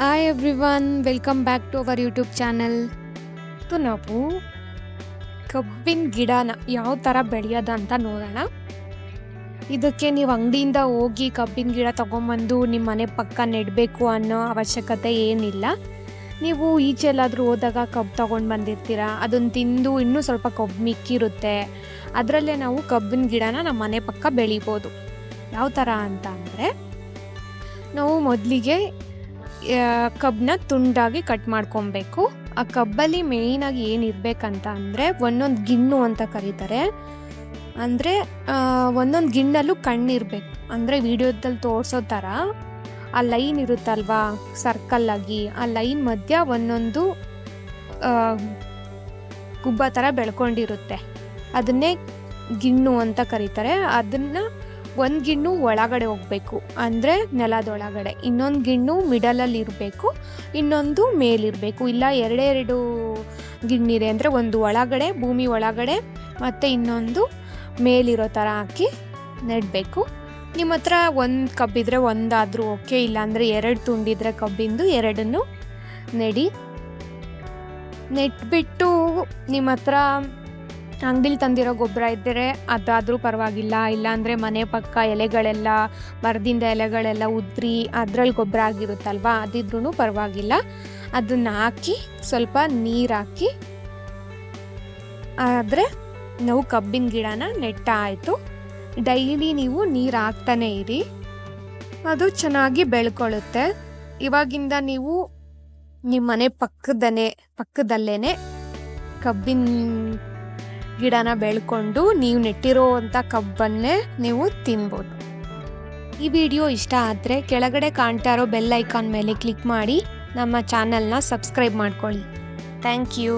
Hi everyone welcome back to our YouTube channel ಇವತ್ತು ನಾವು ಕಬ್ಬಿನ ಗಿಡನ ಯಾವ ಥರ ಬೆಳೆಯೋದ ಅಂತ ನೋಡೋಣ. ಇದಕ್ಕೆ ನೀವು ಅಂಗಡಿಯಿಂದ ಹೋಗಿ ಕಬ್ಬಿನ ಗಿಡ ತೊಗೊಂಬಂದು ನಿಮ್ಮ ಮನೆ ಪಕ್ಕ ನೆಡಬೇಕು ಅನ್ನೋ ಅವಶ್ಯಕತೆ ಏನಿಲ್ಲ. ನೀವು ಈಚೆಲ್ಲಾದರೂ ಹೋದಾಗ ಕಬ್ಬು ತೊಗೊಂಡು ಬಂದಿರ್ತೀರ ಅದನ್ನು ತಿಂದು ಇನ್ನೂ ಸ್ವಲ್ಪ ಕಬ್ಬು ಮಿಕ್ಕಿರುತ್ತೆ. ಅದರಲ್ಲೇ ನಾವು ಕಬ್ಬಿನ ಗಿಡನ ನಮ್ಮ ಮನೆ ಪಕ್ಕ ಬೆಳಿಬೋದು. ಯಾವ ಥರ ಅಂತ ಅಂದರೆ, ನಾವು ಮೊದಲಿಗೆ ಕಬ್ಬನ್ನ ತುಂಡಾಗಿ ಕಟ್ ಮಾಡ್ಕೊಬೇಕು. ಆ ಕಬ್ಬಲ್ಲಿ ಮೇಯ್ನಾಗಿ ಏನಿರ್ಬೇಕಂತ ಅಂದರೆ ಒಂದೊಂದು ಗಿಣ್ಣು ಅಂತ ಕರೀತಾರೆ. ಅಂದರೆ ಒಂದೊಂದು ಗಿಣ್ಣಲ್ಲೂ ಕಣ್ಣಿರ್ಬೇಕು. ಅಂದರೆ ವಿಡಿಯೋದಲ್ಲಿ ತೋರಿಸೋ ಥರ ಆ ಲೈನ್ ಇರುತ್ತಲ್ವಾ ಸರ್ಕಲ್ ಆಗಿ, ಆ ಲೈನ್ ಮಧ್ಯ ಒಂದೊಂದು ಗುಬ್ಬ ಥರ ಬೆಳ್ಕೊಂಡಿರುತ್ತೆ. ಅದನ್ನೇ ಗಿಣ್ಣು ಅಂತ ಕರೀತಾರೆ. ಅದನ್ನು ಒಂದು ಗಿಣ್ಣು ಒಳಗಡೆ ಹೋಗಬೇಕು. ಅಂದರೆ ನೆಲದೊಳಗಡೆ. ಇನ್ನೊಂದು ಗಿಣ್ಣು ಮಿಡಲಲ್ಲಿ ಇರಬೇಕು. ಇನ್ನೊಂದು ಮೇಲಿರಬೇಕು. ಇಲ್ಲ ಎರಡೆರಡು ಗಿಣ್ಣಿದೆ ಅಂದರೆ ಒಂದು ಒಳಗಡೆ, ಭೂಮಿ ಒಳಗಡೆ ಮತ್ತು ಇನ್ನೊಂದು ಮೇಲಿರೋ ಥರ ಹಾಕಿ ನೆಡಬೇಕು. ನಿಮ್ಮ ಹತ್ರ ಒಂದು ಕಬ್ಬಿದ್ರೆ ಒಂದಾದರೂ ಓಕೆ. ಇಲ್ಲಾಂದರೆ ಎರಡು ತುಂಡಿದ್ರೆ ಕಬ್ಬಿಂದು ಎರಡನ್ನು ನೆಡಿ. ನೆಟ್ಬಿಟ್ಟು ನಿಮ್ಮ ಹತ್ರ ಅಂಗಡಿಲಿ ತಂದಿರೋ ಗೊಬ್ಬರ ಇದ್ದರೆ ಅದಾದರೂ ಪರವಾಗಿಲ್ಲ. ಇಲ್ಲಾಂದರೆ ಮನೆ ಪಕ್ಕ ಎಲೆಗಳೆಲ್ಲ, ಮರದಿಂದ ಎಲೆಗಳೆಲ್ಲ ಉದ್ರಿ ಅದರಲ್ಲಿ ಗೊಬ್ಬರ ಆಗಿರುತ್ತಲ್ವಾ? ಅದಿದ್ರೂ ಪರವಾಗಿಲ್ಲ. ಅದನ್ನ ಹಾಕಿ ಸ್ವಲ್ಪ ನೀರು ಹಾಕಿ, ಆದರೆ ನಾವು ಕಬ್ಬಿನ ಗಿಡನ ನೆಟ್ಟ ಆಯಿತು. ಡೈಲಿ ನೀವು ನೀರು ಹಾಕ್ತಾನೆ ಇರಿ. ಅದು ಚೆನ್ನಾಗಿ ಬೆಳ್ಕೊಳ್ಳುತ್ತೆ. ಇವಾಗಿಂದ ನೀವು ನಿಮ್ಮ ಮನೆ ಪಕ್ಕದನೇ ಪಕ್ಕದಲ್ಲೇ ಕಬ್ಬಿನ ಗಿಡನ ಬೆಳ್ಕೊಂಡು ನೀವು ನೆಟ್ಟಿರೋವಂಥ ಕಬ್ಬನ್ನೇ ನೀವು ತಿನ್ಬೋದು. ಈ ವಿಡಿಯೋ ಇಷ್ಟ ಆದರೆ ಕೆಳಗಡೆ ಕಾಣ್ತಾ ಇರೋ ಬೆಲ್ ಐಕಾನ್ ಮೇಲೆ ಕ್ಲಿಕ್ ಮಾಡಿ ನಮ್ಮ ಚಾನಲ್ನ ಸಬ್ಸ್ಕ್ರೈಬ್ ಮಾಡ್ಕೊಳ್ಳಿ. Thank you.